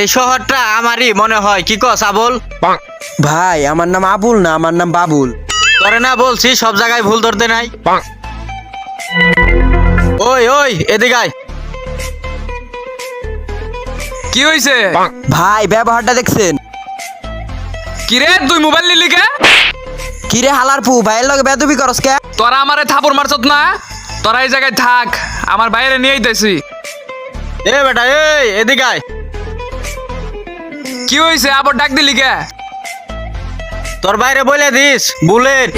এই শহরটা আমারই মনে হয়। কি কস আবুল? ভাই আমার নাম আবুল না আমার নাম বাবুল। তোরে না বলছি সব জায়গায় ভুল ধরতে নাই। ওই ওই এদিকে আয়। কি হইছে? ভাই ব্যবহারটা দেখছেন? কিরে তুই মোবাইল নিলি কে? কিরে হালার ফু ভাইয়ের লগে বেদবি করস কে? তোরা আমারে থাপড় মারছত না? তোরা এই জায়গায় থাক আমার বাইরে নিয়ে আইতেছি। এ বেটা এই এদিকে আয়। কি হয়েছে আবার ডাক দিলি কে? তোর বাইরে বলে দিস বুলেট।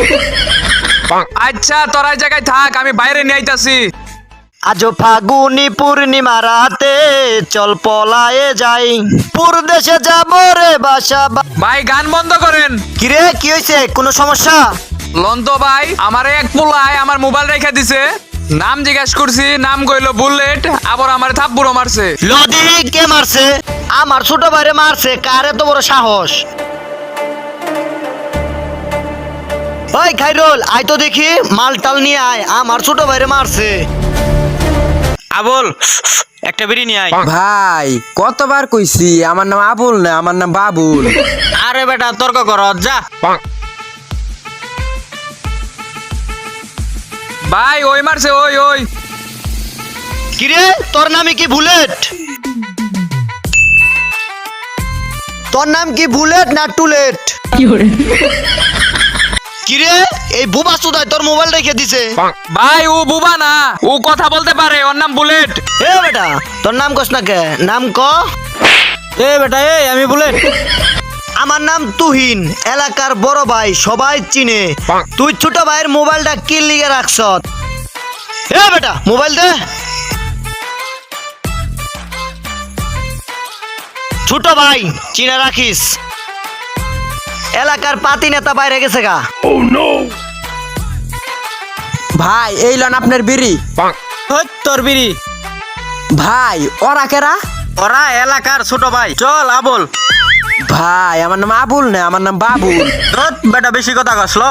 আচ্ছা তোরা এই জায়গায় থাক আমি বাইরে নিয়ে আইতাছি। আজ ফাগুনি পূর্ণিমা রাতে চল পলায়ে যাই। পুরদেশে যাব রে বাসা বা- ভাই গান বন্ধ করেন। কিরে কি হয়েছে কোনো সমস্যা? লন্ত ভাই আমারে এক পোলায় আমার মোবাইল রেখে দিছে। নাম জিজ্ঞেস করছি নাম কইলো বুলেট আবার আমার থাপ্পুরও মারছে। লদি কে মারছে? আমার ছোট ভাইরে মারছে কারে তো বড় সাহস? ওই খাইরুল আয় তো দেখি মালটাল নিয়ে আয় আমার ছোট ভাইরে মারছে। আবুল একটা বিড়ি নিয়ে আয়। ভাই কতবার কইছি আমার নাম আবুল না আমার নাম বাবুল। আরে বেটা তর্ক কর যা। ভাই ওই মারছে ওই ওই। কিরে তোর নামে কি বুলেট? তোর নাম কি বুলেট না টুলেট? কিরে এই বুবা সুদাই তোর মোবাইল রেখে দিছে। ভাই ও বুবা না ও কথা বলতে পারে ওর নাম বুলেট। এ বেটা তোর নাম কস না কে? নাম ক। এ বেটা এই আমি বুলেট। আমার নাম তুহিন এলাকার বড় ভাই সবাই চিনে। তুই ছোট ভাইয়ের মোবাইলটা কি লিগে রাখছ? এ বেটা মোবাইল দে। ছোট ভাই চিনে রাখিস। এলাকার পাতি নেতা বাইরে গেছে গা। ভাই এই লন আপনার বিড়ি। হই, তোর বিড়ি। ভাই ওরা কেরা? ওরা এলাকার ছোট ভাই। চল আবুল। ভাই আমার নাম আবুল না আমার নাম বাবুল। বেটা বেশি কথা কসলো